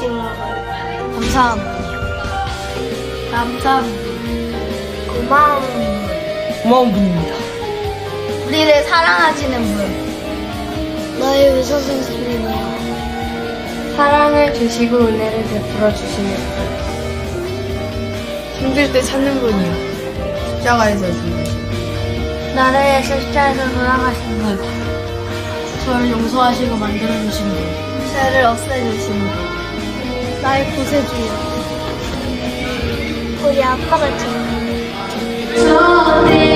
감사함. 감사함. 고마움. 고마운 분입니다. 우리를 사랑하시는 분. 나의 의사 선생님이요. 사랑을 주시고 은혜를 베풀어 주시는 분. 힘들 때 찾는 분이요. 십자가에서 죽으신 나를 위해 십자에서 돌아가신 분. 저를 용서하시고 만들어주신 분. 죄를 없애주신 분. 나의 구세주요. 우리 참. 주님